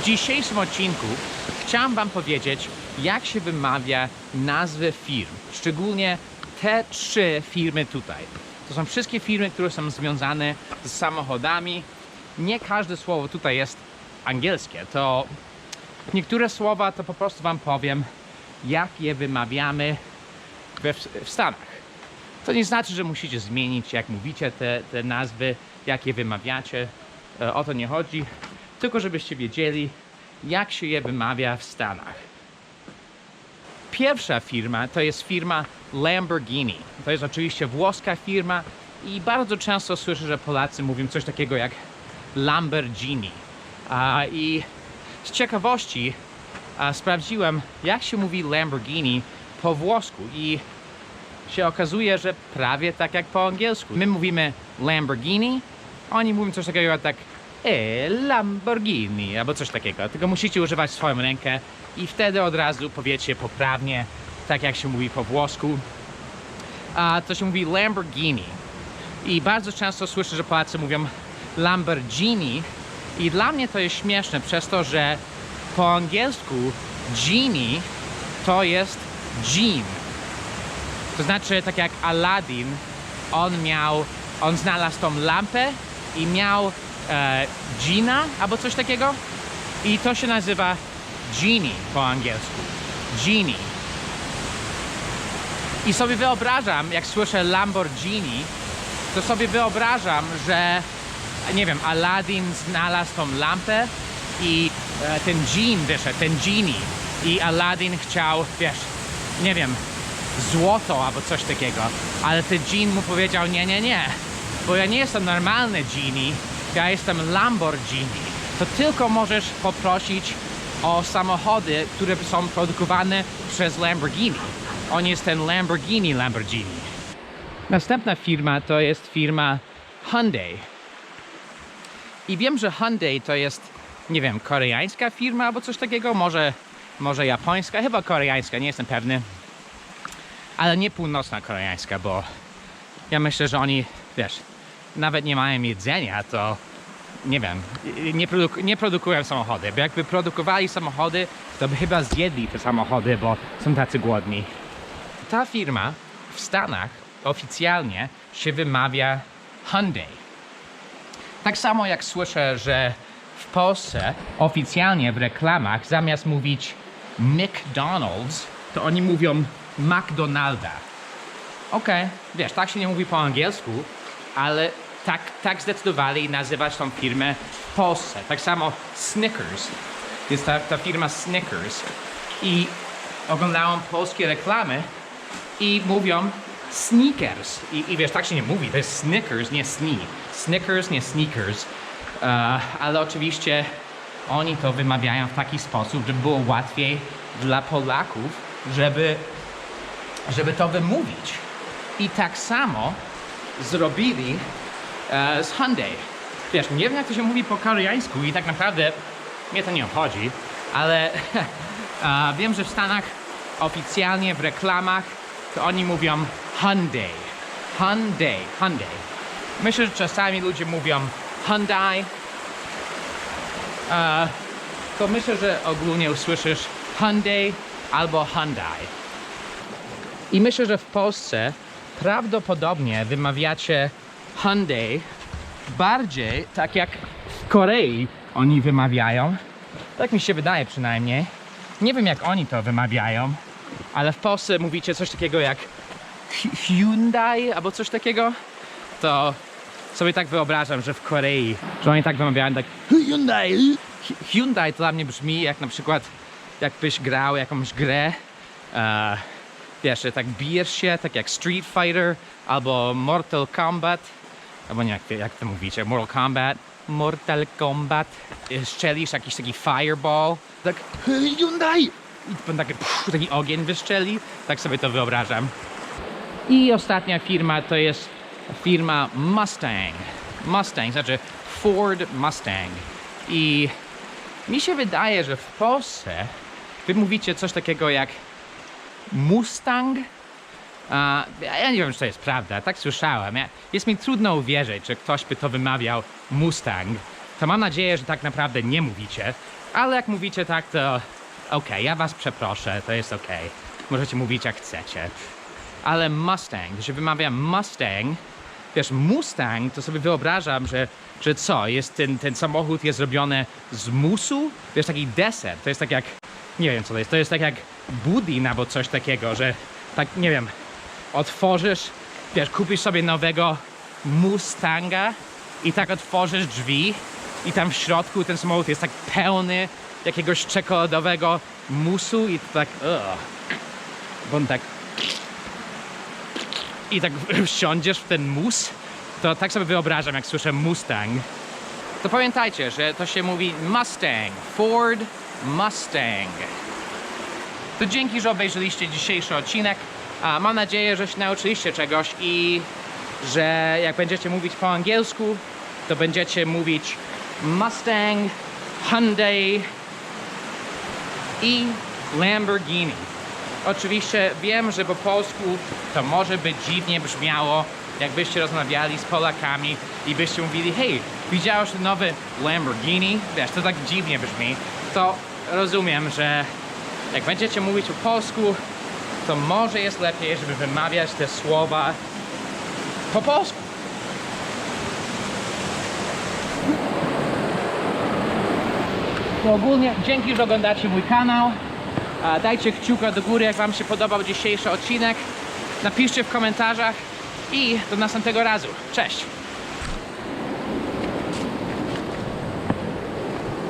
W dzisiejszym odcinku chciałam Wam powiedzieć, jak się wymawia nazwy firm. Szczególnie te trzy firmy tutaj. To są wszystkie firmy, które są związane z samochodami. Nie każde słowo tutaj jest angielskie. To niektóre słowa to po prostu Wam powiem, jak je wymawiamy we, w Stanach. To nie znaczy, że musicie zmienić, jak mówicie te, te nazwy, jak je wymawiacie. E, O to nie chodzi. Tylko żebyście wiedzieli, jak się je wymawia w Stanach. Pierwsza firma to jest firma Lamborghini. To jest oczywiście włoska firma i bardzo często słyszę, że Polacy mówią coś takiego jak Lamborghini. A, I z ciekawości a, sprawdziłem, jak się mówi Lamborghini po włosku i się okazuje, że prawie tak jak po angielsku. My mówimy Lamborghini, oni mówią coś takiego jak e, Lamborghini albo coś takiego. Tylko musicie używać swoją rękę i wtedy od razu powiecie poprawnie, tak jak się mówi po włosku. A to się mówi Lamborghini. I bardzo często słyszę, że Polacy mówią Lamborghini i dla mnie to jest śmieszne przez to, że po angielsku genie to jest jean. To znaczy, tak jak Aladdin, on miał, on znalazł tą lampę i miał e, Gina albo coś takiego. I to się nazywa Genie po angielsku. Genie. I sobie wyobrażam, jak słyszę Lamborghini, to sobie wyobrażam, że nie wiem, Aladdin znalazł tą lampę i e, ten dżin wyszedł, ten genie. I Aladdin chciał, wiesz, nie wiem, złoto albo coś takiego. Ale ten dżin mu powiedział, nie, nie, nie, bo ja nie jestem normalny genie, ja jestem Lamborghini. To tylko możesz poprosić o samochody, które są produkowane przez Lamborghini. On jest ten Lamborghini Lamborghini. Następna firma to jest firma Hyundai. I wiem, że Hyundai to jest, nie wiem, koreańska firma albo coś takiego, może, może japońska, chyba koreańska, nie jestem pewny. Ale nie północna koreańska, bo ja myślę, że oni, wiesz, nawet nie mają jedzenia, to nie wiem, nie, produk- nie produkują samochody, bo jakby produkowali samochody, to by chyba zjedli te samochody, bo są tacy głodni. Ta firma w Stanach oficjalnie się wymawia Hyundai. Tak samo jak słyszę, że w Polsce oficjalnie w reklamach zamiast mówić McDonald's, to oni mówią McDonalda. Okej, wiesz, tak się nie mówi po angielsku, ale tak, tak zdecydowali nazywać tą firmę w Polsce. Tak samo Snickers. Jest ta, ta firma Snickers. I oglądałem polskie reklamy i mówią sneakers. I, I wiesz, tak się nie mówi, to jest Snickers, nie sni. Snickers, nie sneakers. E, ale oczywiście oni to wymawiają w taki sposób, żeby było łatwiej dla Polaków, żeby, żeby to wymówić. I tak samo zrobili e, z Hyundai. Wiesz, nie wiem jak to się mówi po koreańsku i tak naprawdę mnie to nie obchodzi, ale e, wiem, że w Stanach oficjalnie w reklamach to oni mówią Hyundai. Hyundai, Hyundai. Myślę, że czasami ludzie mówią Hyundai. E, to myślę, że ogólnie usłyszysz Hyundai albo Hyundai. I myślę, że w Polsce prawdopodobnie wymawiacie Hyundai bardziej tak jak w Korei oni wymawiają. Tak mi się wydaje przynajmniej. Nie wiem jak oni to wymawiają, ale w Polsce mówicie coś takiego jak Hy- Hyundai albo coś takiego. To sobie tak wyobrażam, że w Korei, że oni tak wymawiają tak Hyundai. Hy- Hyundai to dla mnie brzmi jak na przykład jakbyś grał jakąś grę e, wiesz, tak bijesz się, tak jak Street Fighter albo Mortal Kombat, albo nie, jak, jak to mówicie, Mortal Kombat, Mortal Kombat, strzelisz jakiś taki fireball, tak Hyundai i taki, pff, taki ogień wystrzeli, tak sobie to wyobrażam. I ostatnia firma to jest firma Mustang. Mustang, znaczy Ford Mustang. I mi się wydaje, że w Polsce wy mówicie coś takiego jak Mustang. A, ja nie wiem, czy to jest prawda, tak słyszałem. Ja, jest mi trudno uwierzyć, że ktoś by to wymawiał Mustang. To mam nadzieję, że tak naprawdę nie mówicie, Ale jak mówicie tak, to okej, ja was przeproszę, to jest okej. Możecie mówić jak chcecie. Ale Mustang, to się wymawia Mustang, wiesz, Mustang, to sobie wyobrażam, że, że co, jest ten, ten samochód jest robiony z musu? Wiesz, taki deser, to jest tak jak, nie wiem co to jest, to jest tak jak budin albo coś takiego, że tak, nie wiem, otworzysz, wiesz, kupisz sobie nowego Mustanga i tak otworzysz drzwi i tam w środku ten samochód jest tak pełny jakiegoś czekoladowego musu i tak, ugh. bo on tak i tak wsiądziesz w ten mus, to tak sobie wyobrażam, jak słyszę Mustang. To pamiętajcie, że to się mówi Mustang, Ford Mustang. To dzięki, że obejrzeliście dzisiejszy odcinek. A mam nadzieję, że się nauczyliście czegoś i że jak będziecie mówić po angielsku, to będziecie mówić Mustang, Hyundai i Lamborghini. Oczywiście wiem, że po polsku to może być dziwnie brzmiało, jakbyście rozmawiali z Polakami i byście mówili, hej, widziałeś nowy Lamborghini? Wiesz, to tak dziwnie brzmi. To rozumiem, że jak będziecie mówić po polsku, to może jest lepiej, żeby wymawiać te słowa po polsku. To ogólnie dzięki, że oglądacie mój kanał. Dajcie kciuka do góry, jak Wam się podobał dzisiejszy odcinek. Napiszcie w komentarzach i do następnego razu. Cześć!